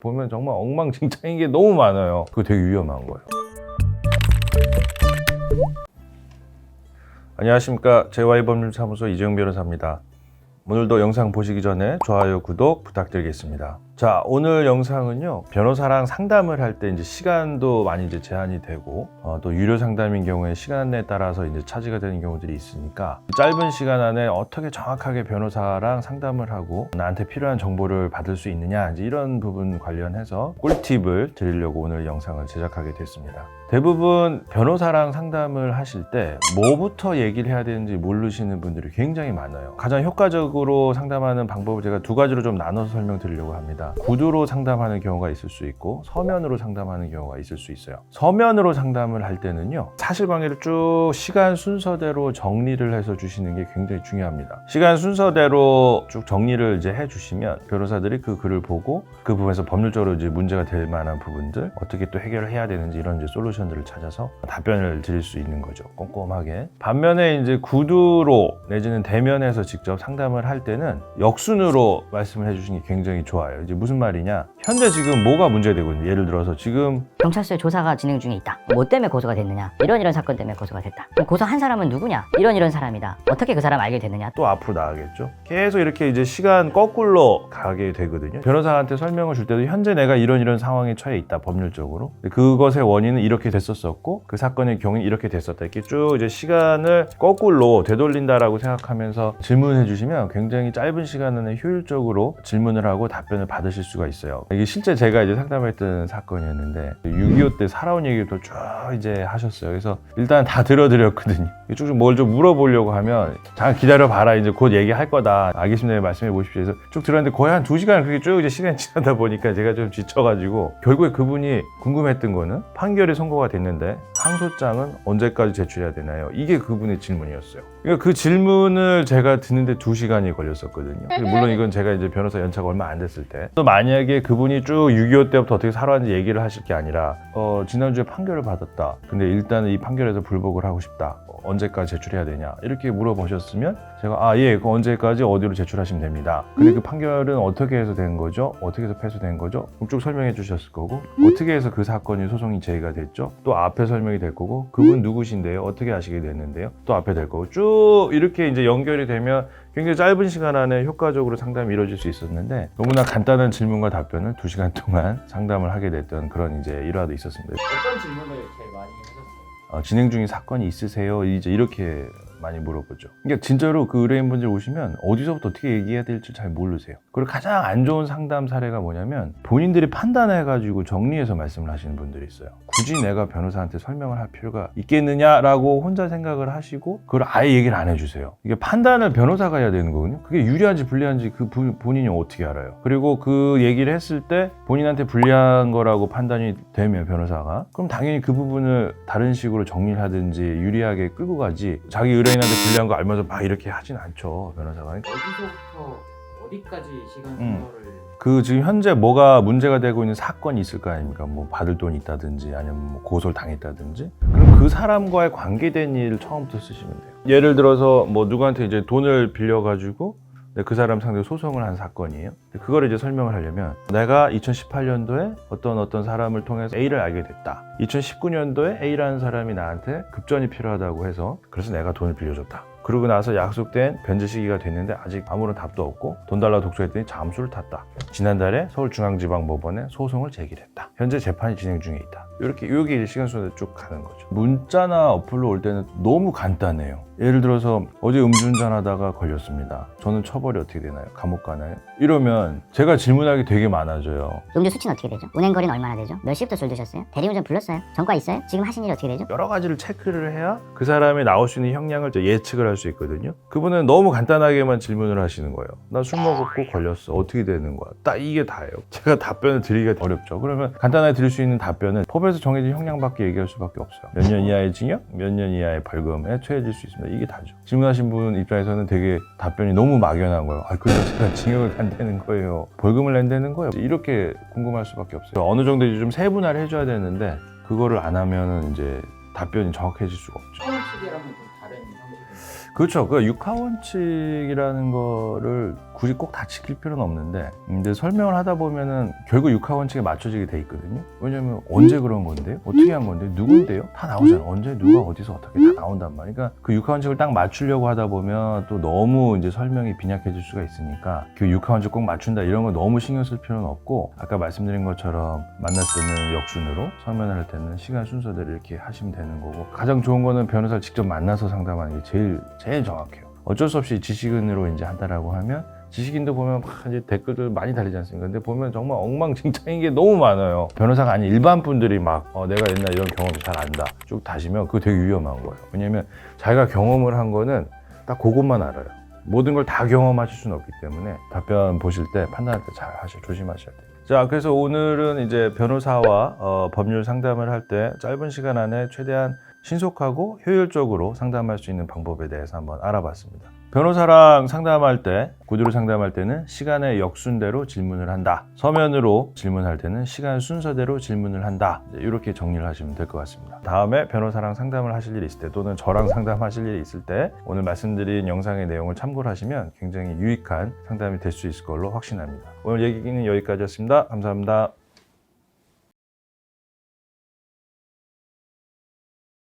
보면 정말 엉망진창인 게 너무 많아요. 그거 되게 위험한 거예요. 안녕하십니까. 제와이법률사무소 이재용 변호사입니다. 오늘도 영상 보시기 전에 좋아요, 구독 부탁드리겠습니다. 자, 오늘 영상은요, 변호사랑 상담을 할 때 이제 시간도 많이 이제 제한이 되고, 어, 또 유료 상담인 경우에 시간에 따라서 이제 차지가 되는 경우들이 있으니까, 짧은 시간 안에 어떻게 정확하게 변호사랑 상담을 하고, 나한테 필요한 정보를 받을 수 있느냐, 이제 이런 부분 관련해서 꿀팁을 드리려고 오늘 영상을 제작하게 됐습니다. 대부분 변호사랑 상담을 하실 때 뭐부터 얘기를 해야 되는지 모르시는 분들이 굉장히 많아요. 가장 효과적으로 상담하는 방법을 제가 두 가지로 좀 나눠서 설명드리려고 합니다. 구두로 상담하는 경우가 있을 수 있고 서면으로 상담하는 경우가 있을 수 있어요. 서면으로 상담을 할 때는요. 사실관계를 쭉 시간 순서대로 정리를 해서 주시는 게 굉장히 중요합니다. 시간 순서대로 쭉 정리를 이제 해 주시면 변호사들이 그 글을 보고 그 부분에서 법률적으로 이제 문제가 될 만한 부분들 어떻게 또 해결을 해야 되는지 이런 이제 솔루션들을 찾아서 답변을 드릴 수 있는 거죠. 꼼꼼하게. 반면에 이제 구두로 내지는 대면에서 직접 상담을 할 때는 역순으로 말씀을 해주시는 게 굉장히 좋아요. 이제 무슨 말이냐? 현재 지금 뭐가 문제되고 있는? 예를 들어서 지금 경찰서에 조사가 진행 중에 있다. 뭐 때문에 고소가 됐느냐? 이런 이런 사건 때문에 고소가 됐다. 그럼 고소한 사람은 누구냐? 이런 이런 사람이다. 어떻게 그 사람 알게 됐느냐? 또 앞으로 나가겠죠. 계속 이렇게 이제 시간 거꾸로 가게 되거든요. 변호사한테 설명을 줄 때도 현재 내가 이런 이런 상황에 처해 있다 법률적으로. 그것의 원인은 이렇게 됐었었고 그 사건의 경우는 이렇게 됐었다. 이렇게 쭉 이제 시간을 거꾸로 되돌린다라고 생각하면서 질문해 주시면 굉장히 짧은 시간 안에 효율적으로 질문을 하고 답변을 받 으실 수가 있어요. 이게 실제 제가 이제 상담했던 사건이었는데 6.25 때 살아온 얘기를 쭉 이제 하셨어요. 그래서 일단 다 들어드렸거든요. 쭉쭉 뭘 좀 물어보려고 하면 잠깐 기다려 봐라 이제 곧 얘기할 거다. 알겠습니다. 말씀해 보십시오. 그래서 쭉 들었는데 거의 한 두 시간 그렇게 쭉 이제 시간이 지나다 보니까 제가 좀 지쳐가지고 결국에 그분이 궁금했던 거는 판결이 선고가 됐는데 항소장은 언제까지 제출해야 되나요? 이게 그분의 질문이었어요. 그러니까 그 질문을 제가 듣는데 두 시간이 걸렸었거든요. 물론 이건 제가 이제 변호사 연차가 얼마 안 됐을 때. 또 만약에 그분이 쭉 6.25 때부터 어떻게 살아왔는지 얘기를 하실 게 아니라 어, 지난주에 판결을 받았다. 근데 일단은 이 판결에서 불복을 하고 싶다. 어, 언제까지 제출해야 되냐 이렇게 물어보셨으면 제가 아 예 그 언제까지 어디로 제출하시면 됩니다. 근데 그 판결은 어떻게 해서 된 거죠? 어떻게 해서 패소된 거죠? 쭉 설명해 주셨을 거고 어떻게 해서 그 사건이 소송이 제기가 됐죠? 또 앞에 설명이 될 거고 그분 누구신데요? 어떻게 아시게 됐는데요? 또 앞에 될 거고 쭉 이렇게 이제 연결이 되면 굉장히 짧은 시간 안에 효과적으로 상담이 이루어질 수 있었는데 너무나 간단한 질문과 답변을 두 시간 동안 상담을 하게 됐던 그런 이제 일화도 있었습니다. 어떤 질문을 제일 많이 하셨어요? 어, 진행 중인 사건이 있으세요? 이제 이렇게 많이 물어보죠. 그러니까 진짜로 그 의뢰인분들 오시면 어디서부터 어떻게 얘기해야 될지 잘 모르세요. 그리고 가장 안 좋은 상담 사례가 뭐냐면 본인들이 판단해가지고 정리해서 말씀을 하시는 분들이 있어요. 굳이 내가 변호사한테 설명을 할 필요가 있겠느냐라고 혼자 생각을 하시고 그걸 아예 얘기를 안 해주세요. 이게 판단을 변호사가 해야 되는 거거든요. 그게 유리한지 불리한지 그 부- 본인이 어떻게 알아요? 그리고 그 얘기를 했을 때 본인한테 불리한 거라고 판단이 되면 변호사가 그럼 당연히 그 부분을 다른 식으로 정리를 하든지 유리하게 끌고 가지 자기 의뢰 인한테 불리한 거 알면서 막 이렇게 하진 않죠 변호사가 어디서부터 어디까지 시간 음. 순서를 그 지금 현재 뭐가 문제가 되고 있는 사건이 있을 거 아닙니까? 뭐 받을 돈이 있다든지 아니면 뭐 고소를 당했다든지 그럼 그 사람과의 관계된 일을 처음부터 쓰시면 돼요. 예를 들어서 뭐 누구한테 이제 돈을 빌려 가지고 그 사람 상대로 소송을 한 사건이에요. 그걸 이제 설명을 하려면 내가 2018년도에 어떤 어떤 사람을 통해서 A를 알게 됐다. 2019년도에 A라는 사람이 나한테 급전이 필요하다고 해서 그래서 내가 돈을 빌려줬다. 그러고 나서 약속된 변제 시기가 됐는데 아직 아무런 답도 없고 돈 달라 독소했더니 잠수를 탔다. 지난달에 서울중앙지방법원에 소송을 제기했다. 현재 재판이 진행 중에 있다. 이렇게 여기 시간 순서대로 쭉 가는 거죠. 문자나 어플로 올 때는 너무 간단해요. 예를 들어서 어제 음주운전 하다가 걸렸습니다. 저는 처벌이 어떻게 되나요? 감옥 가나요? 이러면 제가 질문하기 되게 많아져요. 음주 수치는 어떻게 되죠? 운행 거리는 얼마나 되죠? 몇 시부터 술 드셨어요? 대리운전 불렀어요? 전과 있어요? 지금 하신 일이 어떻게 되죠? 여러 가지를 체크를 해야 그 사람이 나올 수 있는 형량을 예측을 할 수 있거든요. 그분은 너무 간단하게만 질문을 하시는 거예요. 나 술 먹었고 걸렸어. 어떻게 되는 거야? 딱 이게 다예요. 제가 답변을 드리기가 어렵죠. 그러면 간단하게 드릴 수 있는 답변은 법에서 정해진 형량밖에 얘기할 수밖에 없어요. 몇 년 이하의 징역, 몇 년 이하의 벌금에 처해질 수 있습니다. 이게 다죠. 질문하신 분 입장에서는 되게 답변이 너무 막연한 거예요. 아, 그래서 제가 징역을 간다는 거예요. 벌금을 낸다는 거예요. 이렇게 궁금할 수밖에 없어요. 어느 정도 이제 좀 세분화를 해줘야 되는데 그거를 안 하면은 이제 답변이 정확해질 수가 없죠. 처음치기랑은 좀 다른 형식인가요? 그렇죠. 그 육하 원칙이라는 거를 굳이 꼭 다 지킬 필요는 없는데 근데 설명을 하다 보면은 결국 육하 원칙에 맞춰지게 돼 있거든요. 왜냐면 언제 그런 건데요? 어떻게 한 건데? 누군데요? 다 나오잖아. 언제 누가 어디서 어떻게 다 나온단 말이야. 그러니까 그 육하 원칙을 딱 맞추려고 하다 보면 또 너무 이제 설명이 빈약해질 수가 있으니까 그 육하 원칙 꼭 맞춘다 이런 거 너무 신경 쓸 필요는 없고 아까 말씀드린 것처럼 만났을 때는 역순으로 서면을 할 때는 시간 순서대로 이렇게 하시면 되는 거고 가장 좋은 거는 변호사를 직접 만나서 상담하는 게 제일 제일 정확해요. 어쩔 수 없이 지식인으로 이제 한다라고 하면 지식인도 보면 막 이제 댓글들 많이 달리지 않습니까? 근데 보면 정말 엉망진창인 게 너무 많아요. 변호사가 아닌 일반 분들이 막 어, 내가 옛날 이런 경험 잘 안다 쭉 다시면 그거 되게 위험한 거예요. 왜냐면 자기가 경험을 한 거는 딱 그것만 알아요. 모든 걸 다 경험하실 수는 없기 때문에 답변 보실 때 판단할 때 잘 하셔 조심하셔야 돼요. 자, 그래서 오늘은 이제 변호사와 어, 법률 상담을 할 때 짧은 시간 안에 최대한 신속하고 효율적으로 상담할 수 있는 방법에 대해서 한번 알아봤습니다. 변호사랑 상담할 때, 구두로 상담할 때는 시간의 역순대로 질문을 한다. 서면으로 질문할 때는 시간 순서대로 질문을 한다. 이렇게 정리를 하시면 될 것 같습니다. 다음에 변호사랑 상담을 하실 일이 있을 때 또는 저랑 상담하실 일이 있을 때 오늘 말씀드린 영상의 내용을 참고를 하시면 굉장히 유익한 상담이 될 수 있을 걸로 확신합니다. 오늘 얘기는 여기까지였습니다. 감사합니다.